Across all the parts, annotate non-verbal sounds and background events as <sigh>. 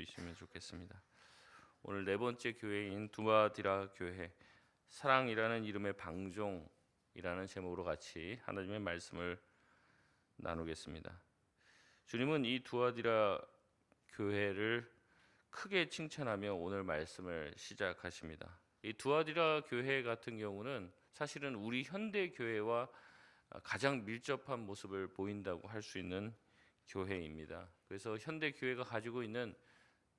수 있으면 좋겠습니다. 오늘 네 번째 교회인 두마디라 교회 사랑이라는 이름의 방종이라는 제목으로 같이 하나님의 말씀을 나누겠습니다. 주님은 이 두아디라 교회를 크게 칭찬하며 오늘 말씀을 시작하십니다. 이 두아디라 교회 같은 경우는 사실은 우리 현대 교회와 가장 밀접한 모습을 보인다고 할 수 있는 교회입니다. 그래서 현대 교회가 가지고 있는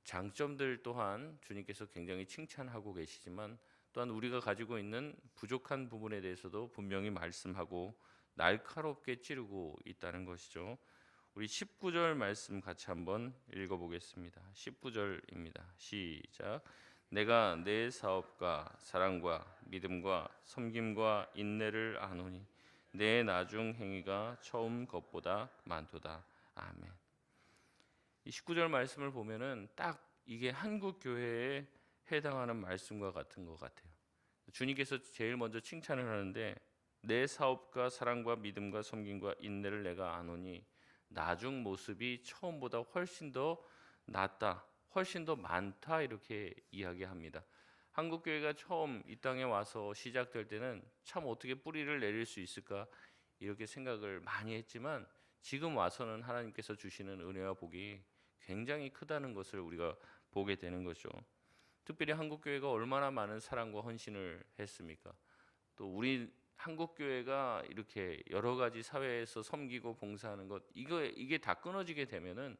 장점들 또한 주님께서 굉장히 칭찬하고 계시지만 또한 우리가 가지고 있는 부족한 부분에 대해서도 분명히 말씀하고 날카롭게 찌르고 있다는 것이죠. 우리 19절 말씀 같이 한번 읽어 보겠습니다. 19절입니다. 시작. 내가 내 사업과 사랑과 믿음과 섬김과 인내를 아노니 내 나중 행위가 처음 것보다 많도다. 아멘. 이 19절 말씀을 보면은 딱 이게 한국 교회에 해당하는 말씀과 같은 것 같아요. 주님께서 제일 먼저 칭찬을 하는데 내 사업과 사랑과 믿음과 섬김과 인내를 내가 아노니 나중 모습이 처음보다 훨씬 더 낫다, 훨씬 더 많다 이렇게 이야기합니다. 한국 교회가 처음 이 땅에 와서 시작될 때는 참 어떻게 뿌리를 내릴 수 있을까 이렇게 생각을 많이 했지만 지금 와서는 하나님께서 주시는 은혜와 복이 굉장히 크다는 것을 우리가 보게 되는 거죠. 특별히 한국 교회가 얼마나 많은 사랑과 헌신을 했습니까? 또 우리 한국 교회가 이렇게 여러 가지 사회에서 섬기고 봉사하는 것 이거 이게 다 끊어지게 되면은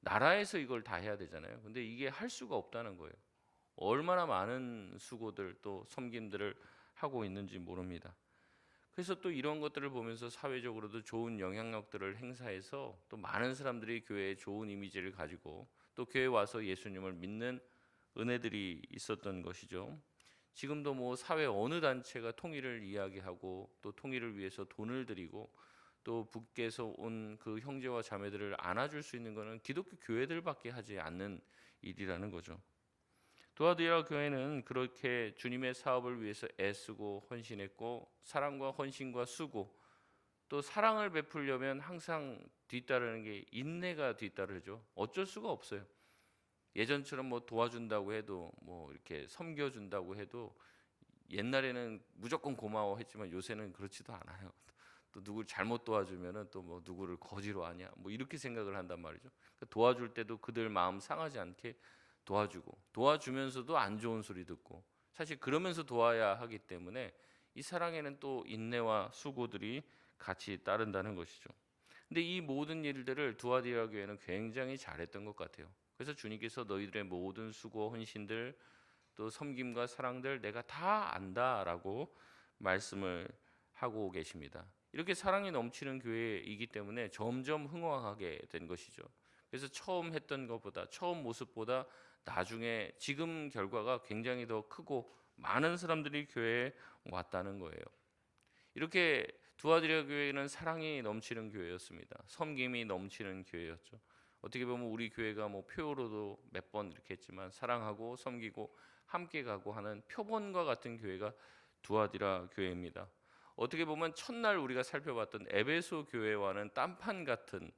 나라에서 이걸 다 해야 되잖아요. 근데 이게 할 수가 없다는 거예요. 얼마나 많은 수고들 또 섬김들을 하고 있는지 모릅니다. 그래서 또 이런 것들을 보면서 사회적으로도 좋은 영향력들을 행사해서 또 많은 사람들이 교회에 좋은 이미지를 가지고 또 교회 와서 예수님을 믿는 은혜들이 있었던 것이죠. 지금도 뭐 사회 어느 단체가 통일을 이야기하고 또 통일을 위해서 돈을 들이고 또 북께서 온 그 형제와 자매들을 안아줄 수 있는 것은 기독교 교회들밖에 하지 않는 일이라는 거죠. 도아디아 교회는 그렇게 주님의 사업을 위해서 애쓰고 헌신했고 사랑과 헌신과 수고 또 사랑을 베풀려면 항상 뒤따르는 게 인내가 뒤따르죠. 어쩔 수가 없어요. 예전처럼 뭐 도와준다고 해도 뭐 이렇게 섬겨준다고 해도 옛날에는 무조건 고마워했지만 요새는 그렇지도 않아요. 또 누굴 잘못 도와주면은 또 뭐 누구를 거지로 하냐 뭐 이렇게 생각을 한단 말이죠. 그러니까 도와줄 때도 그들 마음 상하지 않게 도와주고 도와주면서도 안 좋은 소리 듣고 사실 그러면서 도와야 하기 때문에 이 사랑에는 또 인내와 수고들이 같이 따른다는 것이죠. 근데 이 모든 일들을 두아디라 교회는 굉장히 잘했던 것 같아요. 그래서 주님께서 너희들의 모든 수고 헌신들 또 섬김과 사랑들 내가 다 안다라고 말씀을 하고 계십니다. 이렇게 사랑이 넘치는 교회이기 때문에 점점 흥왕하게 된 것이죠. 그래서 처음 했던 것보다 처음 모습보다 나중에 지금 결과가 굉장히 더 크고 많은 사람들이 교회에 왔다는 거예요. 이렇게 두아드리아 교회는 사랑이 넘치는 교회였습니다. 섬김이 넘치는 교회였죠. 어떻게 보면 우리 교회가 뭐 표로도 몇 번 이렇게 했지만 사랑하고 섬기고 함께 가고 하는 표본과 같은 교회가 두아디라 교회입니다. 어떻게 보면 첫날 우리가 살펴봤던 에베소 교회와는 딴판 같은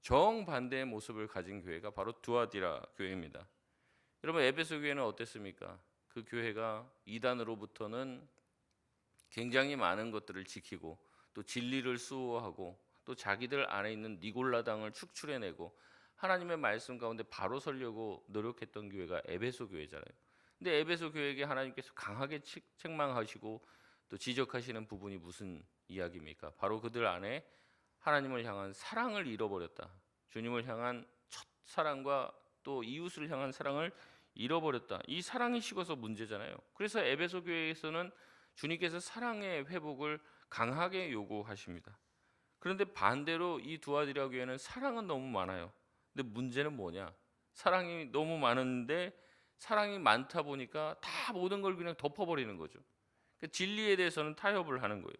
정반대의 모습을 가진 교회가 바로 두아디라 교회입니다. 여러분 에베소 교회는 어땠습니까? 그 교회가 이단으로부터는 굉장히 많은 것들을 지키고 또 진리를 수호하고 또 자기들 안에 있는 니골라당을 축출해내고 하나님의 말씀 가운데 바로 서려고 노력했던 교회가 에베소 교회잖아요. 근데 에베소 교회에게 하나님께서 강하게 책망하시고 또 지적하시는 부분이 무슨 이야기입니까? 바로 그들 안에 하나님을 향한 사랑을 잃어버렸다. 주님을 향한 첫 사랑과 또 이웃을 향한 사랑을 잃어버렸다. 이 사랑이 식어서 문제잖아요. 그래서 에베소 교회에서는 주님께서 사랑의 회복을 강하게 요구하십니다. 그런데 반대로 이 두아디라 교회는 사랑은 너무 많아요. 근데 문제는 뭐냐? 사랑이 너무 많은데 사랑이 많다 보니까 다 모든 걸 그냥 덮어버리는 거죠. 그 진리에 대해서는 타협을 하는 거예요.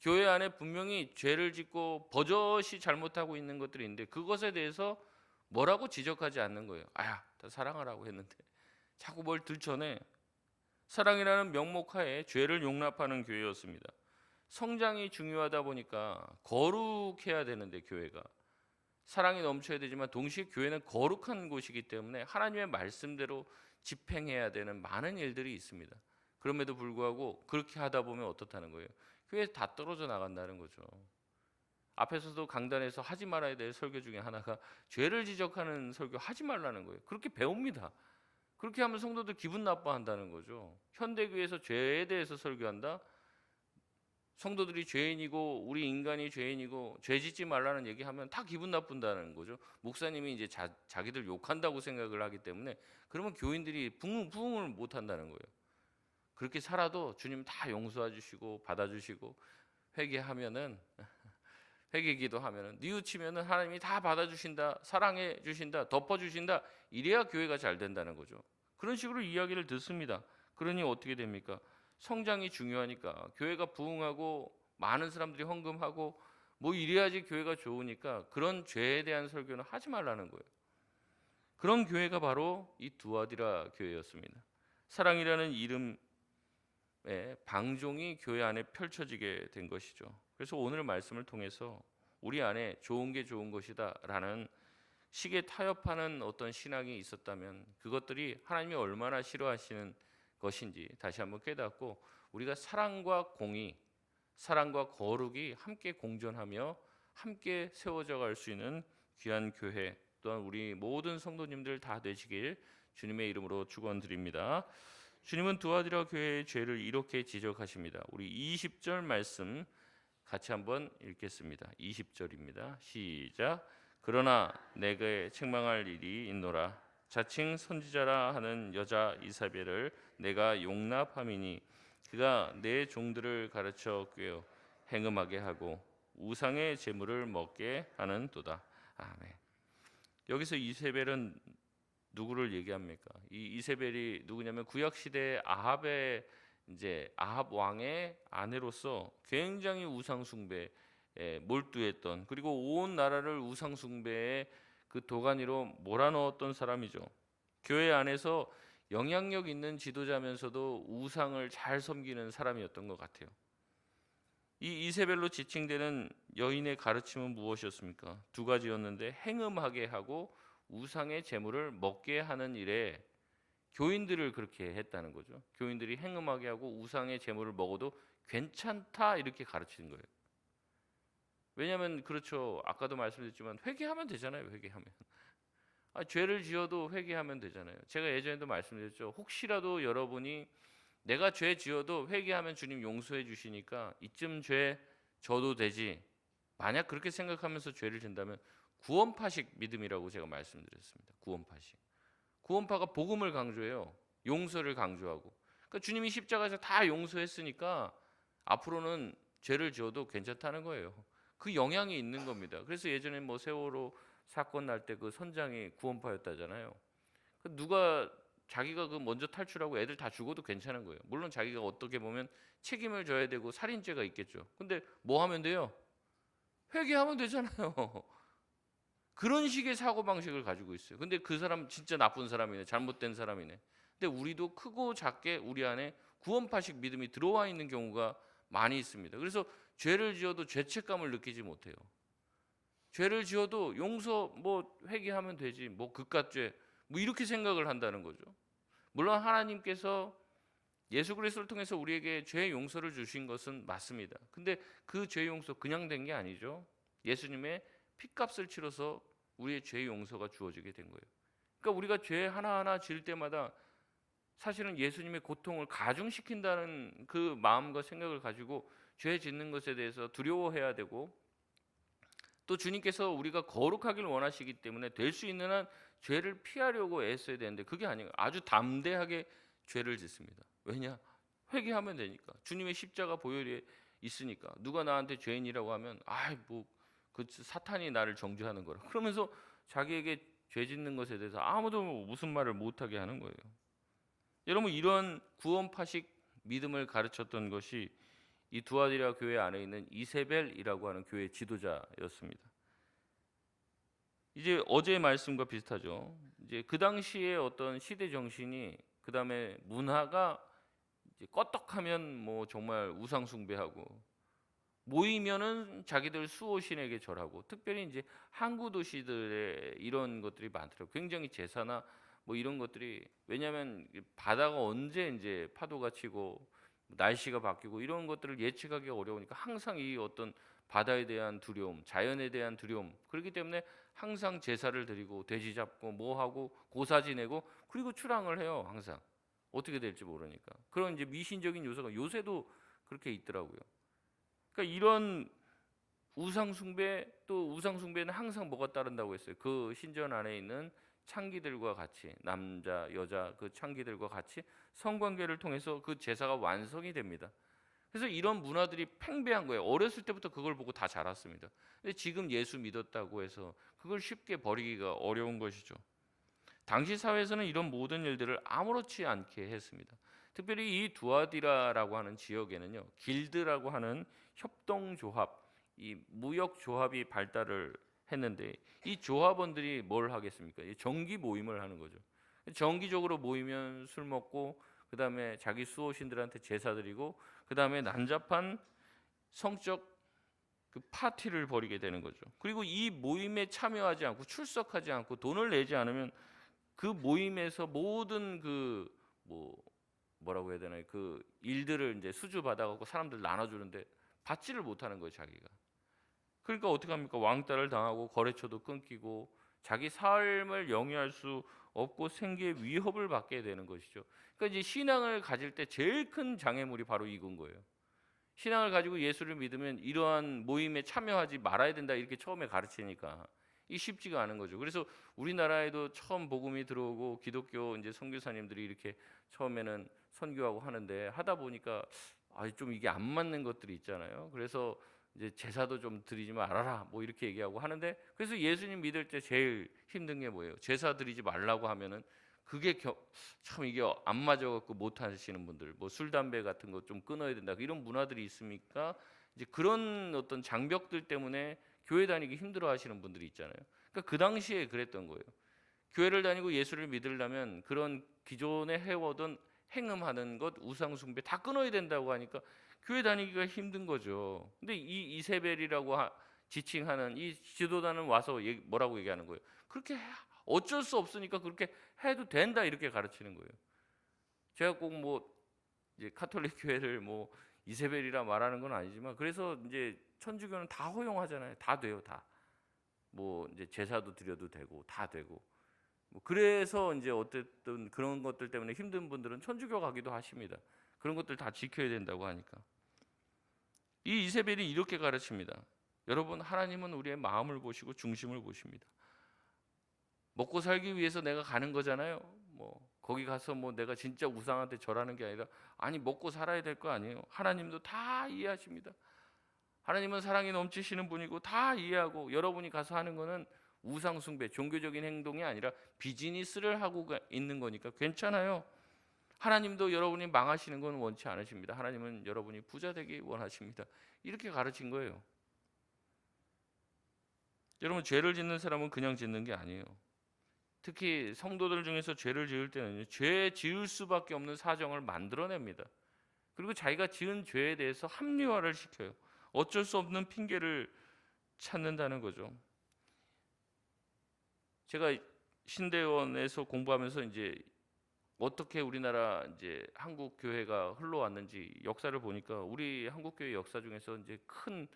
교회 안에 분명히 죄를 짓고 버젓이 잘못하고 있는 것들이 있는데 그것에 대해서 뭐라고 지적하지 않는 거예요. 아야, 다 사랑하라고 했는데 자꾸 뭘 들춰내. 사랑이라는 명목하에 죄를 용납하는 교회였습니다. 성장이 중요하다 보니까 거룩해야 되는데 교회가 사랑이 넘쳐야 되지만 동시에 교회는 거룩한 곳이기 때문에 하나님의 말씀대로 집행해야 되는 많은 일들이 있습니다. 그럼에도 불구하고 그렇게 하다 보면 어떻다는 거예요? 교회 다 떨어져 나간다는 거죠. 앞에서도 강단에서 하지 말아야 될 설교 중에 하나가 죄를 지적하는 설교 하지 말라는 거예요. 그렇게 배웁니다. 그렇게 하면 성도들 기분 나빠한다는 거죠. 현대교회에서 죄에 대해서 설교한다. 성도들이 죄인이고 우리 인간이 죄인이고 죄 짓지 말라는 얘기하면 다 기분 나쁜다는 거죠. 목사님이 이제 자, 자기들 욕한다고 생각을 하기 때문에 그러면 교인들이 부응, 부응을 못 한다는 거예요. 그렇게 살아도 주님 다 용서해 주시고 받아 주시고 회개하면은 회개 기도하면은 뉘우치면은 하나님이 다 받아 주신다. 사랑해 주신다. 덮어 주신다. 이래야 교회가 잘 된다는 거죠. 그런 식으로 이야기를 듣습니다. 그러니 어떻게 됩니까? 성장이 중요하니까 교회가 부흥하고 많은 사람들이 헌금하고 뭐 이래야지 교회가 좋으니까 그런 죄에 대한 설교는 하지 말라는 거예요. 그런 교회가 바로 이 두아디라 교회였습니다. 사랑이라는 이름의 방종이 교회 안에 펼쳐지게 된 것이죠. 그래서 오늘 말씀을 통해서 우리 안에 좋은 게 좋은 것이다라는 식에 타협하는 어떤 신앙이 있었다면 그것들이 하나님이 얼마나 싫어하시는 것인지 다시 한번 깨닫고 우리가 사랑과 공의, 사랑과 거룩이 함께 공존하며 함께 세워져 갈 수 있는 귀한 교회 또한 우리 모든 성도님들 다 되시길 주님의 이름으로 축원드립니다. 주님은 두아디라 교회의 죄를 이렇게 지적하십니다. 우리 20절 말씀 같이 한번 읽겠습니다. 20절입니다. 시작. 그러나 내게 책망할 일이 있노라. 자칭 선지자라 하는 여자 이사벨을 내가 용납함이니 그가 내 종들을 가르쳐 꿰어 행음하게 하고 우상의 제물을 먹게 하는도다. 아멘. 여기서 이세벨은 누구를 얘기합니까? 이 이세벨이 누구냐면 구약 시대 아합의 이제 아합 왕의 아내로서 굉장히 우상 숭배에 몰두했던 그리고 온 나라를 우상 숭배에 그 도가니로 몰아넣었던 사람이죠. 교회 안에서 영향력 있는 지도자면서도 우상을 잘 섬기는 사람이었던 것 같아요. 이 이세벨로 지칭되는 여인의 가르침은 무엇이었습니까? 두 가지였는데 행음하게 하고 우상의 재물을 먹게 하는 일에 교인들을 그렇게 했다는 거죠. 교인들이 행음하게 하고 우상의 재물을 먹어도 괜찮다 이렇게 가르치는 거예요. 왜냐하면 그렇죠. 아까도 말씀드렸지만 회개하면 되잖아요. 회개하면. <laughs> 아, 죄를 지어도 회개하면 되잖아요. 제가 예전에도 말씀드렸죠. 혹시라도 여러분이 내가 죄 지어도 회개하면 주님 용서해 주시니까 이쯤 죄 져도 되지. 만약 그렇게 생각하면서 죄를 진다면 구원파식 믿음이라고 제가 말씀드렸습니다. 구원파식. 구원파가 복음을 강조해요. 용서를 강조하고. 그러니까 주님이 십자가에서 다 용서했으니까 앞으로는 죄를 지어도 괜찮다는 거예요. 그 영향이 있는 겁니다. 그래서 예전에 뭐 세월호 사건 날 때 그 선장이 구원파였다잖아요. 그 누가 자기가 그 먼저 탈출하고 애들 다 죽어도 괜찮은 거예요. 물론 자기가 어떻게 보면 책임을 져야 되고 살인죄가 있겠죠. 근데 뭐 하면 돼요? 회개하면 되잖아요. <laughs> 그런 식의 사고 방식을 가지고 있어요. 근데 그 사람 진짜 나쁜 사람이네, 잘못된 사람이네. 근데 우리도 크고 작게 우리 안에 구원파식 믿음이 들어와 있는 경우가 많이 있습니다. 그래서 죄를 지어도 죄책감을 느끼지 못해요. 죄를 지어도 용서 뭐 회개하면 되지 뭐 그깟죄 뭐 이렇게 생각을 한다는 거죠. 물론 하나님께서 예수 그리스도를 통해서 우리에게 죄 용서를 주신 것은 맞습니다. 근데 그 죄 용서 그냥 된 게 아니죠. 예수님의 피값을 치러서 우리의 죄 용서가 주어지게 된 거예요. 그러니까 우리가 죄 하나하나 지을 때마다 사실은 예수님의 고통을 가중시킨다는 그 마음과 생각을 가지고 죄 짓는 것에 대해서 두려워해야 되고 또 주님께서 우리가 거룩하길 원하시기 때문에 될 수 있는 한 죄를 피하려고 애써야 되는데 그게 아니에요. 아주 담대하게 죄를 짓습니다. 왜냐? 회개하면 되니까. 주님의 십자가 보혈이 있으니까. 누가 나한테 죄인이라고 하면 아이 뭐 그 사탄이 나를 정죄하는 거라. 그러면서 자기에게 죄 짓는 것에 대해서 아무도 무슨 말을 못 하게 하는 거예요. 여러분 이런 구원파식 믿음을 가르쳤던 것이 이 두아디라 교회 안에 있는 이세벨이라고 하는 교회 지도자였습니다. 이제 어제의 말씀과 비슷하죠. 이제 그 당시에 어떤 시대 정신이 그 다음에 문화가 껐떡하면 뭐 정말 우상 숭배하고 모이면은 자기들 수호신에게 절하고 특별히 이제 항구 도시들에 이런 것들이 많더라고요. 굉장히 제사나 뭐 이런 것들이 왜냐하면 바다가 언제 이제 파도가 치고 날씨가 바뀌고 이런 것들을 예측하기가 어려우니까 항상 이 어떤 바다에 대한 두려움, 자연에 대한 두려움 그렇기 때문에 항상 제사를 드리고 돼지 잡고 뭐 하고 고사 지내고 그리고 출항을 해요 항상 어떻게 될지 모르니까 그런 이제 미신적인 요소가 요새도 그렇게 있더라고요. 그러니까 이런 우상 숭배 또 우상 숭배는 항상 뭐가 따른다고 했어요. 그 신전 안에 있는 창기들과 같이 남자 여자 그 창기들과 같이 성관계를 통해서 그 제사가 완성이 됩니다. 그래서 이런 문화들이 팽배한 거예요. 어렸을 때부터 그걸 보고 다 자랐습니다. 근데 지금 예수 믿었다고 해서 그걸 쉽게 버리기가 어려운 것이죠. 당시 사회에서는 이런 모든 일들을 아무렇지 않게 했습니다. 특별히 이 두아디라라고 하는 지역에는요, 길드라고 하는 협동조합, 이 무역조합이 발달을 했는데 이 조합원들이 뭘 하겠습니까? 이 정기 모임을 하는 거죠. 정기적으로 모이면 술 먹고 그 다음에 자기 수호신들한테 제사 드리고 그 다음에 난잡한 성적 그 파티를 벌이게 되는 거죠. 그리고 이 모임에 참여하지 않고 출석하지 않고 돈을 내지 않으면 그 모임에서 모든 그 뭐 뭐라고 해야 되나요? 그 일들을 이제 수주 받아갖고 사람들 나눠주는데 받지를 못하는 거예요, 자기가. 그러니까 어떻게 합니까? 왕따를 당하고 거래처도 끊기고 자기 삶을 영위할 수 없고 생계의 위협을 받게 되는 것이죠. 그러니까 이제 신앙을 가질 때 제일 큰 장애물이 바로 이건 거예요. 신앙을 가지고 예수를 믿으면 이러한 모임에 참여하지 말아야 된다 이렇게 처음에 가르치니까 이 쉽지가 않은 거죠. 그래서 우리나라에도 처음 복음이 들어오고 기독교 이제 선교사님들이 이렇게 처음에는 선교하고 하는데 하다 보니까 아좀 이게 안 맞는 것들이 있잖아요. 그래서 이제 제사도 좀 드리지 말아라 뭐 이렇게 얘기하고 하는데 그래서 예수님 믿을 때 제일 힘든 게 뭐예요? 제사 드리지 말라고 하면은 그게 겨, 참 이게 안 맞아갖고 못 하시는 분들 뭐 술 담배 같은 거 좀 끊어야 된다 이런 문화들이 있으니까 이제 그런 어떤 장벽들 때문에 교회 다니기 힘들어 하시는 분들이 있잖아요. 그러니까 그 당시에 그랬던 거예요. 교회를 다니고 예수를 믿으려면 그런 기존에 해오던 행음하는 것, 우상 숭배 다 끊어야 된다고 하니까 교회 다니기가 힘든 거죠. 근데 이 이세벨이라고 하, 지칭하는 이 지도자는 와서 얘기, 뭐라고 얘기하는 거예요? 그렇게 해, 어쩔 수 없으니까 그렇게 해도 된다 이렇게 가르치는 거예요. 제가 꼭 뭐 이제 카톨릭 <laughs> 교회를 뭐 이세벨이라 말하는 건 아니지만 그래서 이제 천주교는 다 허용하잖아요. 다 돼요, 다. 뭐 이제 제사도 드려도 되고 다 되고. 뭐 그래서 이제 어쨌든 그런 것들 때문에 힘든 분들은 천주교 가기도 하십니다. 그런 것들 다 지켜야 된다고 하니까. 이 이세벨이 이렇게 가르칩니다. 여러분 하나님은 우리의 마음을 보시고 중심을 보십니다. 먹고 살기 위해서 내가 가는 거잖아요. 뭐 거기 가서 뭐 내가 진짜 우상한테 절하는 게 아니라 아니 먹고 살아야 될 거 아니에요. 하나님도 다 이해하십니다. 하나님은 사랑이 넘치시는 분이고 다 이해하고 여러분이 가서 하는 거는 우상 숭배, 종교적인 행동이 아니라 비즈니스를 하고 있는 거니까 괜찮아요. 하나님도 여러분이 망하시는 건 원치 않으십니다. 하나님은 여러분이 부자 되기 원하십니다. 이렇게 가르친 거예요. 여러분 죄를 짓는 사람은 그냥 짓는 게 아니에요. 특히 성도들 중에서 죄를 지을 때는 죄 지을 수밖에 없는 사정을 만들어냅니다. 그리고 자기가 지은 죄에 대해서 합리화를 시켜요. 어쩔 수 없는 핑계를 찾는다는 거죠. 제가 신대원에서 공부하면서 이제 어떻게 우리나라 이제 한국 교회가 흘러왔는지 역사를 보니까 우리 한국 교회 역사 중에서 이제 큰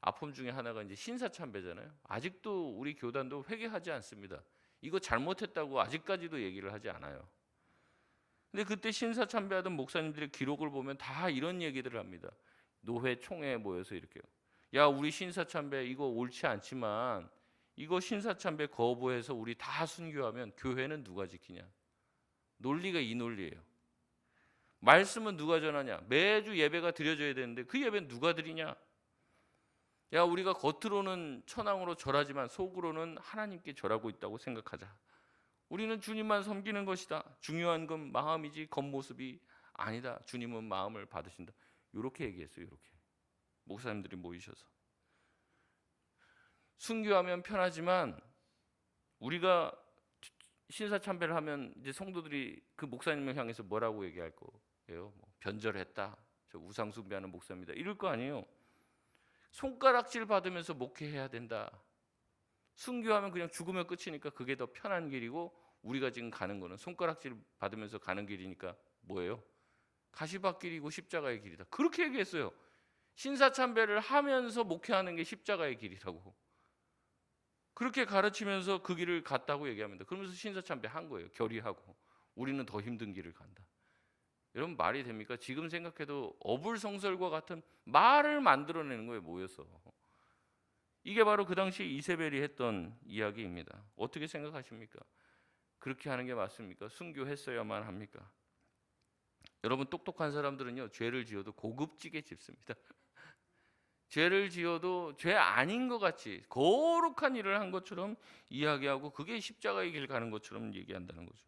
아픔 중에 하나가 이제 신사참배잖아요. 아직도 우리 교단도 회개하지 않습니다. 이거 잘못했다고 아직까지도 얘기를 하지 않아요. 근데 그때 신사참배하던 목사님들의 기록을 보면 다 이런 얘기들을 합니다. 노회 총회에 모여서 이렇게요. 야, 우리 신사참배 이거 옳지 않지만 이거 신사참배 거부해서 우리 다 순교하면 교회는 누가 지키냐? 논리가 이 논리예요. 말씀은 누가 전하냐? 매주 예배가 드려져야 되는데 그 예배는 누가 드리냐? 야, 우리가 겉으로는 천황으로 절하지만 속으로는 하나님께 절하고 있다고 생각하자. 우리는 주님만 섬기는 것이다. 중요한 건 마음이지 겉모습이 아니다. 주님은 마음을 받으신다. 이렇게 얘기했어요. 이렇게 목사님들이 모이셔서 순교하면 편하지만 우리가 신사참배를 하면 이제 성도들이 그 목사님을 향해서 뭐라고 얘기할 거예요? 뭐 변절했다. 저 우상 숭배하는 목사입니다. 이럴 거 아니에요. 손가락질 받으면서 목회해야 된다. 순교하면 그냥 죽으면 끝이니까 그게 더 편한 길이고 우리가 지금 가는 거는 손가락질 받으면서 가는 길이니까 뭐예요? 가시밭길이고 십자가의 길이다. 그렇게 얘기했어요. 신사참배를 하면서 목회하는 게 십자가의 길이라고. 그렇게 가르치면서 그 길을 갔다고 얘기합니다. 그러면서 신사참배 한 거예요. 결의하고 우리는 더 힘든 길을 간다. 여러분 말이 됩니까? 지금 생각해도 어불성설과 같은 말을 만들어내는 거예요. 모여서. 이게 바로 그 당시 이세벨이 했던 이야기입니다. 어떻게 생각하십니까? 그렇게 하는 게 맞습니까? 순교했어야만 합니까? 여러분 똑똑한 사람들은요 죄를 지어도 고급지게 짓습니다. 죄를 지어도 죄 아닌 것 같이 거룩한 일을 한 것처럼 이야기하고 그게 십자가의 길 가는 것처럼 얘기한다는 거죠.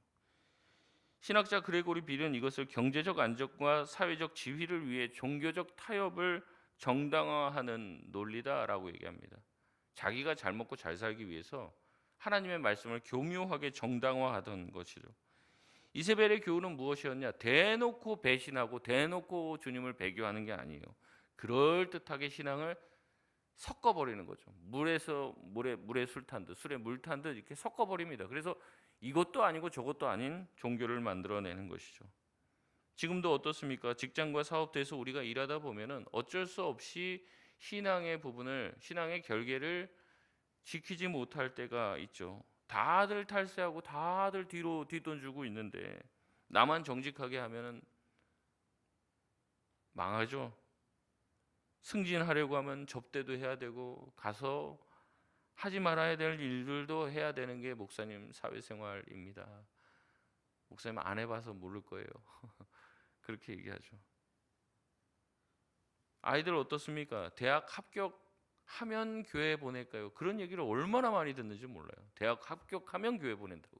신학자 그레고리 빌은 이것을 경제적 안정과 사회적 지위를 위해 종교적 타협을 정당화하는 논리다라고 얘기합니다. 자기가 잘 먹고 잘 살기 위해서 하나님의 말씀을 교묘하게 정당화하던 것이죠. 이세벨의 교훈은 무엇이었냐? 대놓고 배신하고 대놓고 주님을 배교하는 게 아니에요. 그럴 듯하게 신앙을 섞어버리는 거죠. 물에서 물에 물에 술 탄 듯, 술에 물 탄 듯 이렇게 섞어버립니다. 그래서 이것도 아니고 저것도 아닌 종교를 만들어내는 것이죠. 지금도 어떻습니까? 직장과 사업대에서 우리가 일하다 보면은 어쩔 수 없이 신앙의 부분을 신앙의 결계를 지키지 못할 때가 있죠. 다들 탈세하고 다들 뒤로 뒷돈 주고 있는데 나만 정직하게 하면은 망하죠. 승진하려고 하면 접대도 해야 되고 가서 하지 말아야 될 일들도 해야 되는 게 목사님 사회생활입니다. 목사님 안 해봐서 모를 거예요. <laughs> 그렇게 얘기하죠. 아이들 어떻습니까? 대학 합격하면 교회 보낼까요? 그런 얘기를 얼마나 많이 듣는지 몰라요. 대학 합격하면 교회 보낸다고.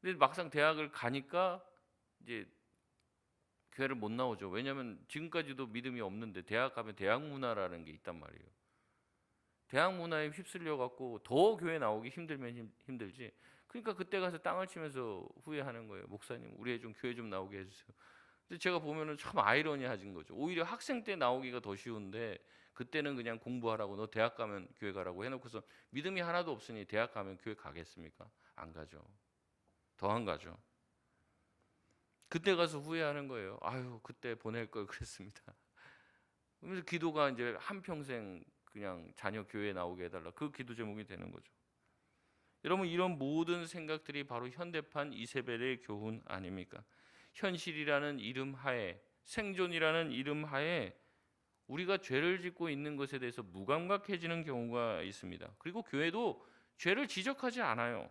근데 막상 대학을 가니까 이제 교회를 못 나오죠. 왜냐하면 지금까지도 믿음이 없는데 대학 가면 대학 문화라는 게 있단 말이에요. 대학 문화에 휩쓸려 갖고 더 교회 나오기 힘들면 힘, 힘들지. 그러니까 그때 가서 땅을 치면서 후회하는 거예요. 목사님, 우리 애좀 교회 좀 나오게 해주세요. 근데 제가 보면은 참 아이러니하진 거죠. 오히려 학생 때 나오기가 더 쉬운데 그때는 그냥 공부하라고 너 대학 가면 교회 가라고 해놓고서 믿음이 하나도 없으니 대학 가면 교회 가겠습니까? 안 가죠. 더 안 가죠. 그때 가서 후회하는 거예요. 아유 그때 보낼 걸 그랬습니다. <laughs> 그래서 기도가 이제 한 평생 그냥 자녀 교회 나오게 해달라 그 기도 제목이 되는 거죠. 여러분 이런 모든 생각들이 바로 현대판 이세벨의 교훈 아닙니까? 현실이라는 이름 하에 생존이라는 이름 하에 우리가 죄를 짓고 있는 것에 대해서 무감각해지는 경우가 있습니다. 그리고 교회도 죄를 지적하지 않아요.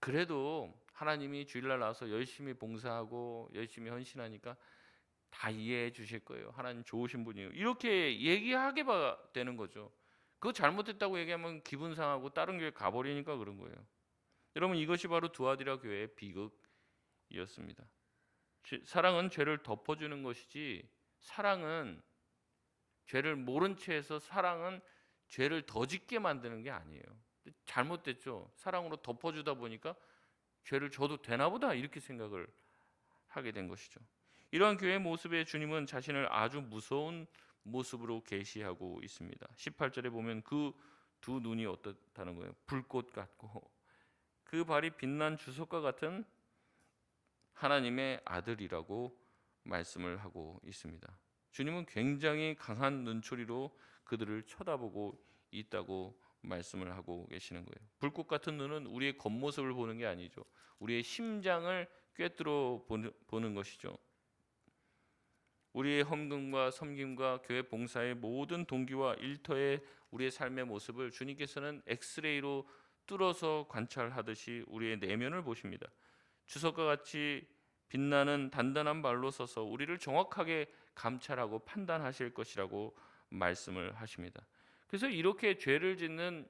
그래도 하나님이 주일날 나와서 열심히 봉사하고 열심히 헌신하니까 다 이해해 주실 거예요. 하나님 좋으신 분이에요. 이렇게 얘기하게 되는 거죠. 그거 잘못했다고 얘기하면 기분 상하고 다른 교회 가버리니까 그런 거예요. 여러분 이것이 바로 두아디라 교회의 비극이었습니다. 사랑은 죄를 덮어주는 것이지 사랑은 죄를 모른 채 해서 사랑은 죄를 더 짓게 만드는 게 아니에요. 잘못됐죠. 사랑으로 덮어주다 보니까 죄를 져도 되나 보다 이렇게 생각을 하게 된 것이죠. 이러한 교회의 모습에 주님은 자신을 아주 무서운 모습으로 계시하고 있습니다. 18절에 보면 그 두 눈이 어떻다는 거예요? 불꽃 같고 그 발이 빛난 주석과 같은 하나님의 아들이라고 말씀을 하고 있습니다. 주님은 굉장히 강한 눈초리로 그들을 쳐다보고 있다고 말씀을 하고 계시는 거예요. 불꽃 같은 눈은 우리의 겉모습을 보는 게 아니죠. 우리의 심장을 꿰뚫어 보는 것이죠. 우리의 헌금과 섬김과 교회 봉사의 모든 동기와 일터의 우리의 삶의 모습을 주님께서는 엑스레이로 뚫어서 관찰하듯이 우리의 내면을 보십니다. 주석과 같이 빛나는 단단한 발로 서서 우리를 정확하게 감찰하고 판단하실 것이라고 말씀을 하십니다. 그래서 이렇게 죄를 짓는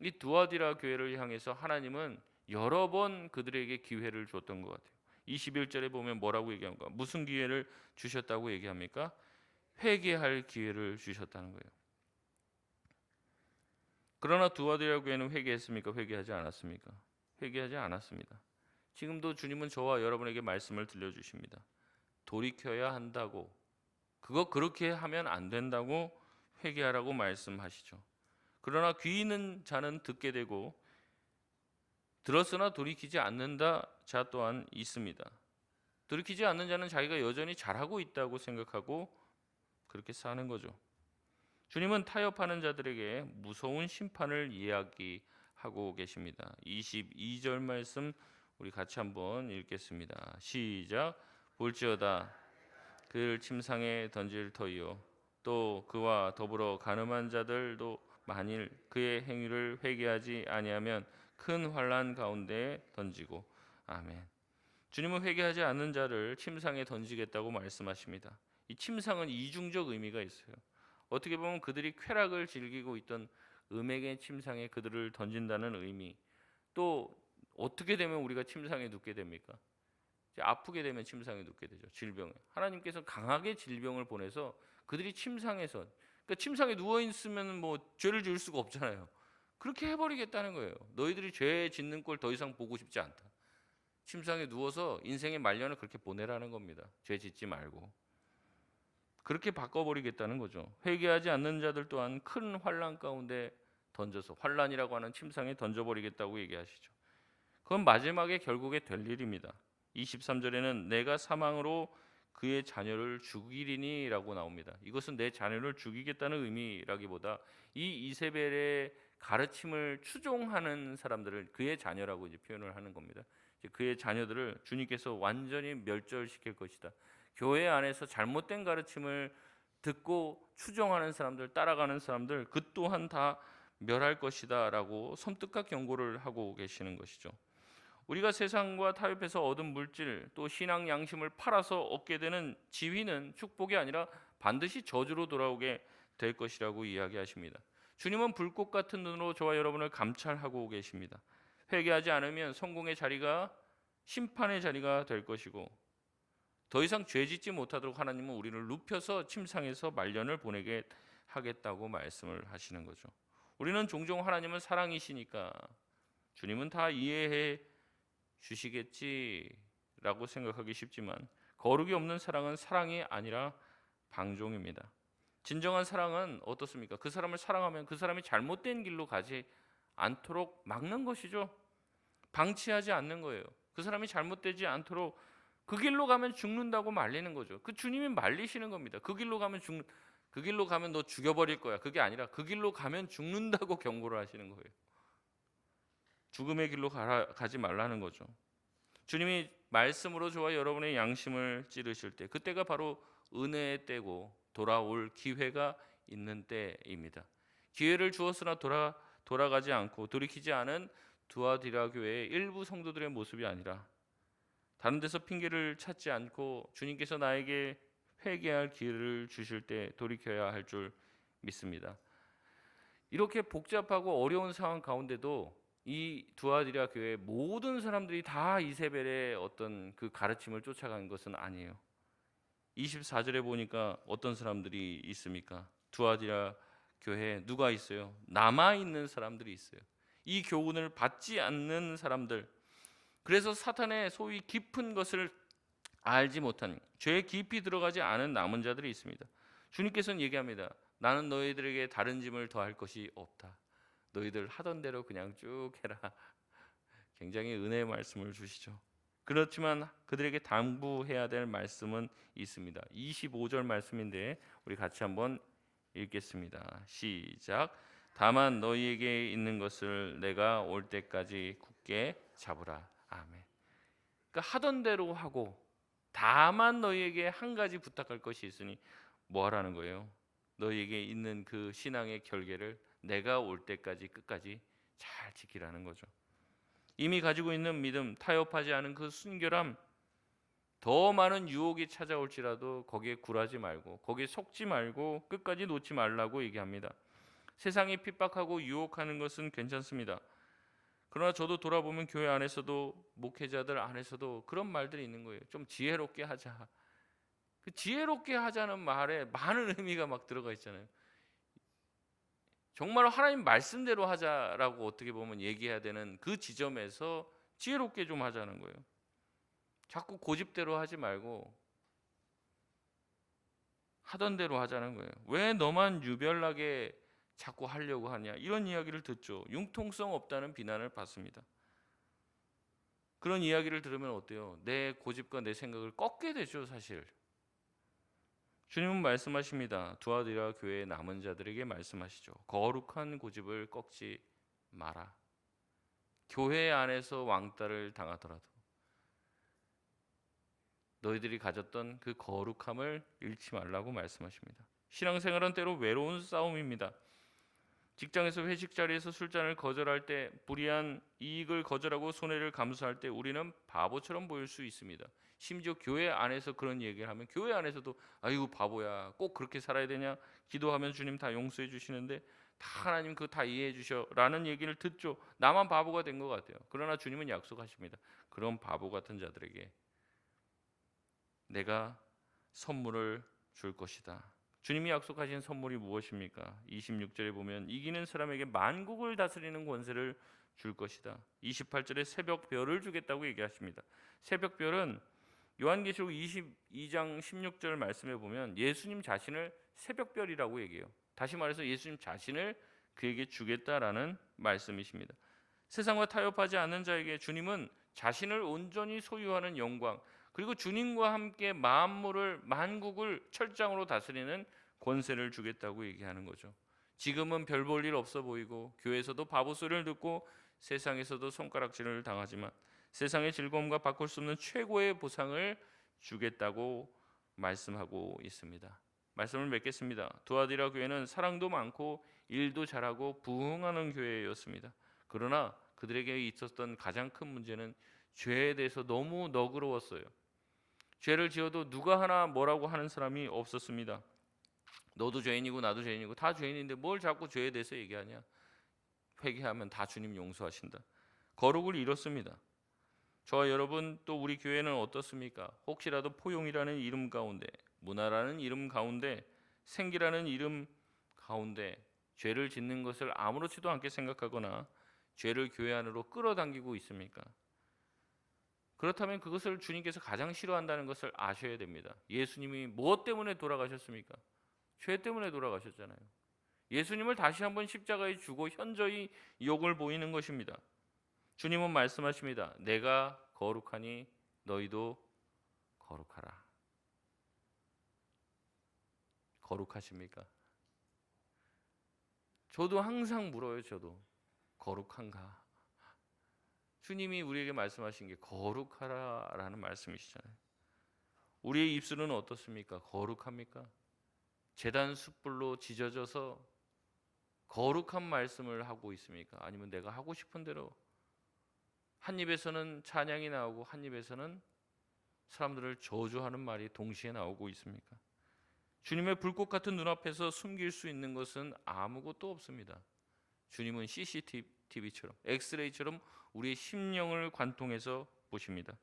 이 두아디라 교회를 향해서 하나님은 여러 번 그들에게 기회를 줬던 것 같아요. 21절에 보면 뭐라고 얘기합니까? 무슨 기회를 주셨다고 얘기합니까? 회개할 기회를 주셨다는 거예요. 그러나 두아디라 교회는 회개했습니까? 회개하지 않았습니까? 회개하지 않았습니다. 지금도 주님은 저와 여러분에게 말씀을 들려주십니다. 돌이켜야 한다고 그거 그렇게 하면 안 된다고 회개하라고 말씀하시죠. 그러나 귀 있는 자는 듣게 되고 들었으나 돌이키지 않는다 자 또한 있습니다. 돌이키지 않는 자는 자기가 여전히 잘하고 있다고 생각하고 그렇게 사는 거죠. 주님은 타협하는 자들에게 무서운 심판을 이야기하고 계십니다. 22절 말씀 우리 같이 한번 읽겠습니다. 시작. 볼지어다 그를 침상에 던질 터이요 또 그와 더불어 가늠한 자들도 만일 그의 행위를 회개하지 아니하면 큰 환란 가운데 던지고 아멘. 주님은 회개하지 않는 자를 침상에 던지겠다고 말씀하십니다. 이 침상은 이중적 의미가 있어요. 어떻게 보면 그들이 쾌락을 즐기고 있던 음액의 침상에 그들을 던진다는 의미. 또 어떻게 되면 우리가 침상에 눕게 됩니까? 아프게 되면 침상에 눕게 되죠. 질병에. 하나님께서 강하게 질병을 보내서 그들이 침상에서 그러니까 침상에 누워 있으면 뭐 죄를 지을 수가 없잖아요. 그렇게 해버리겠다는 거예요. 너희들이 죄 짓는 꼴 더 이상 보고 싶지 않다. 침상에 누워서 인생의 말년을 그렇게 보내라는 겁니다. 죄 짓지 말고. 그렇게 바꿔버리겠다는 거죠. 회개하지 않는 자들 또한 큰 환란 가운데 던져서 환란이라고 하는 침상에 던져버리겠다고 얘기하시죠. 그건 마지막에 결국에 될 일입니다. 23절에는 내가 사망으로 그의 자녀를 죽이리니라고 나옵니다. 이것은 내 자녀를 죽이겠다는 의미라기보다 이 이세벨의 가르침을 추종하는 사람들을 그의 자녀라고 이제 표현을 하는 겁니다. 그의 자녀들을 주님께서 완전히 멸절시킬 것이다. 교회 안에서 잘못된 가르침을 듣고 추종하는 사람들, 따라가는 사람들 그 또한 다 멸할 것이다라고 섬뜩한 경고를 하고 계시는 것이죠. 우리가 세상과 타협해서 얻은 물질 또 신앙 양심을 팔아서 얻게 되는 지위는 축복이 아니라 반드시 저주로 돌아오게 될 것이라고 이야기하십니다. 주님은 불꽃 같은 눈으로 저와 여러분을 감찰하고 계십니다. 회개하지 않으면 성공의 자리가 심판의 자리가 될 것이고 더 이상 죄짓지 못하도록 하나님은 우리를 눕혀서 침상에서 말년을 보내게 하겠다고 말씀을 하시는 거죠. 우리는 종종 하나님은 사랑이시니까 주님은 다 이해해 주시겠지라고 생각하기 쉽지만 거룩이 없는 사랑은 사랑이 아니라 방종입니다. 진정한 사랑은 어떻습니까? 그 사람을 사랑하면 그 사람이 잘못된 길로 가지 않도록 막는 것이죠. 방치하지 않는 거예요. 그 사람이 잘못되지 않도록 그 길로 가면 죽는다고 말리는 거죠. 그 주님이 말리시는 겁니다. 그 길로 가면 죽, 그 길로 가면 너 죽여버릴 거야. 그게 아니라 그 길로 가면 죽는다고 경고를 하시는 거예요. 죽음의 길로 가지 말라는 거죠. 주님이 말씀으로 저와 여러분의 양심을 찌르실 때 그때가 바로 은혜의 때고 돌아올 기회가 있는 때입니다. 기회를 주었으나 돌아 돌아가지 않고 돌이키지 않은 두아디라 교회의 일부 성도들의 모습이 아니라 다른 데서 핑계를 찾지 않고 주님께서 나에게 회개할 기회를 주실 때 돌이켜야 할 줄 믿습니다. 이렇게 복잡하고 어려운 상황 가운데도 이 두아디라 교회 모든 사람들이 다 이세벨의 어떤 그 가르침을 쫓아간 것은 아니에요. 24절에 보니까 어떤 사람들이 있습니까? 두아디라 교회에 누가 있어요? 남아 있는 사람들이 있어요. 이 교훈을 받지 않는 사람들. 그래서 사탄의 소위 깊은 것을 알지 못한 죄에 깊이 들어가지 않은 남은 자들이 있습니다. 주님께서는 얘기합니다. 나는 너희들에게 다른 짐을 더할 것이 없다. 너희들 하던 대로 그냥 쭉 해라. 굉장히 은혜의 말씀을 주시죠. 그렇지만 그들에게 당부해야 될 말씀은 있습니다. 25절 말씀인데 우리 같이 한번 읽겠습니다. 시작. 다만 너희에게 있는 것을 내가 올 때까지 굳게 잡으라. 아멘. 그러니까 하던 대로 하고 다만 너희에게 한 가지 부탁할 것이 있으니 뭐 하라는 거예요? 너희에게 있는 그 신앙의 결계를 내가 올 때까지 끝까지 잘 지키라는 거죠. 이미 가지고 있는 믿음, 타협하지 않은 그 순결함, 더 많은 유혹이 찾아올지라도 거기에 굴하지 말고 거기에 속지 말고 끝까지 놓지 말라고 얘기합니다. 세상이 핍박하고 유혹하는 것은 괜찮습니다. 그러나 저도 돌아보면 교회 안에서도 목회자들 안에서도 그런 말들이 있는 거예요. 좀 지혜롭게 하자. 그 지혜롭게 하자는 말에 많은 <laughs> 의미가 막 들어가 있잖아요. 정말 하나님 말씀대로 하자라고 어떻게 보면 얘기해야 되는 그 지점에서 지혜롭게 좀 하자는 거예요. 자꾸 고집대로 하지 말고 하던 대로 하자는 거예요. 왜 너만 유별나게 자꾸 하려고 하냐 이런 이야기를 듣죠. 융통성 없다는 비난을 받습니다. 그런 이야기를 들으면 어때요? 내 고집과 내 생각을 꺾게 되죠, 사실. 주님은 말씀하십니다. 두아디라 교회의 남은 자들에게 말씀하시죠. 거룩한 고집을 꺾지 마라. 교회 안에서 왕따를 당하더라도 너희들이 가졌던 그 거룩함을 잃지 말라고 말씀하십니다. 신앙생활은 때로 외로운 싸움입니다. 직장에서 회식 자리에서 술잔을 거절할 때 불이한 이익을 거절하고 손해를 감수할 때 우리는 바보처럼 보일 수 있습니다. 심지어 교회 안에서 그런 얘기를 하면 교회 안에서도 아이고 바보야 꼭 그렇게 살아야 되냐 기도하면 주님 다 용서해 주시는데 다 하나님 그거 다 이해해 주셔라는 얘기를 듣죠. 나만 바보가 된 것 같아요. 그러나 주님은 약속하십니다. 그런 바보 같은 자들에게 내가 선물을 줄 것이다. 주님이 약속하신 선물이 무엇입니까? 26절에 보면 이기는 사람에게 만국을 다스리는 권세를 줄 것이다. 28절에 새벽 별을 주겠다고 얘기하십니다. 새벽 별은 요한계시록 22장 16절 말씀에 보면 예수님 자신을 새벽별이라고 얘기해요. 다시 말해서 예수님 자신을 그에게 주겠다라는 말씀이십니다. 세상과 타협하지 않는 자에게 주님은 자신을 온전히 소유하는 영광 그리고 주님과 함께 만물을 만국을 철장으로 다스리는 권세를 주겠다고 얘기하는 거죠. 지금은 별 볼 일 없어 보이고 교회에서도 바보 소리를 듣고 세상에서도 손가락질을 당하지만 세상의 즐거움과 바꿀 수 없는 최고의 보상을 주겠다고 말씀하고 있습니다. 말씀을 맺겠습니다. 두아디라 교회는 사랑도 많고 일도 잘하고 부흥하는 교회였습니다. 그러나 그들에게 있었던 가장 큰 문제는 죄에 대해서 너무 너그러웠어요. 죄를 지어도 누가 하나 뭐라고 하는 사람이 없었습니다. 너도 죄인이고 나도 죄인이고 다 죄인인데 뭘 자꾸 죄에 대해서 얘기하냐? 회개하면 다 주님 용서하신다. 거룩을 잃었습니다. 저와 여러분 또 우리 교회는 어떻습니까? 혹시라도 포용이라는 이름 가운데, 문화라는 이름 가운데, 생기라는 이름 가운데 죄를 짓는 것을 아무렇지도 않게 생각하거나 죄를 교회 안으로 끌어당기고 있습니까? 그렇다면 그것을 주님께서 가장 싫어한다는 것을 아셔야 됩니다. 예수님이 무엇 때문에 돌아가셨습니까? 죄 때문에 돌아가셨잖아요. 예수님을 다시 한번 십자가에 주고 현저히 욕을 보이는 것입니다. 주님은 말씀하십니다. 내가 거룩하니 너희도 거룩하라. 거룩하십니까? 저도 항상 물어요. 저도 거룩한가? 주님이 우리에게 말씀하신 게 거룩하라라는 말씀이시잖아요. 우리의 입술은 어떻습니까? 거룩합니까? 재단 숯불로 지져져서 거룩한 말씀을 하고 있습니까? 아니면 내가 하고 싶은 대로 한 입에서는 찬양이 나오고 한 입에서는 사람들을 저주하는 말이 동시에 나오고 있습니까? 주님의 불꽃 같은 눈앞에서 숨길 수 있는 것은 아무것도 없습니다. 주님은 CCTV처럼 엑스레이처럼 우리의 심령을 관통해서 보십니다.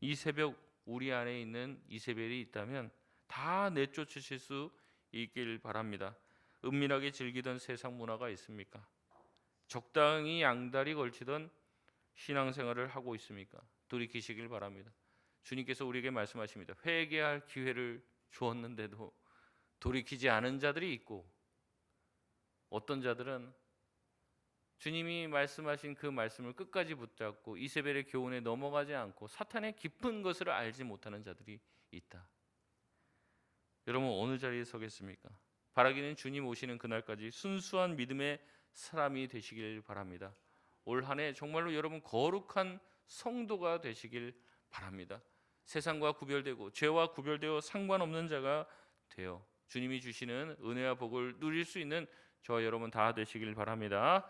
이 새벽 우리 안에 있는 이세벨이 있다면 다 내쫓으실 수 있길 바랍니다. 은밀하게 즐기던 세상 문화가 있습니까? 적당히 양다리 걸치던 신앙생활을 하고 있습니까? 돌이키시길 바랍니다. 주님께서 우리에게 말씀하십니다. 회개할 기회를 주었는데도 돌이키지 않은 자들이 있고 어떤 자들은 주님이 말씀하신 그 말씀을 끝까지 붙잡고 이세벨의 교훈에 넘어가지 않고 사탄의 깊은 것을 알지 못하는 자들이 있다. 여러분 어느 자리에 서겠습니까? 바라기는 주님 오시는 그날까지 순수한 믿음의 사람이 되시길 바랍니다. 올 한해 정말로 여러분 거룩한 성도가 되시길 바랍니다. 세상과 구별되고 죄와 구별되어 상관없는 자가 되어 주님이 주시는 은혜와 복을 누릴 수 있는 저와 여러분 다 되시길 바랍니다.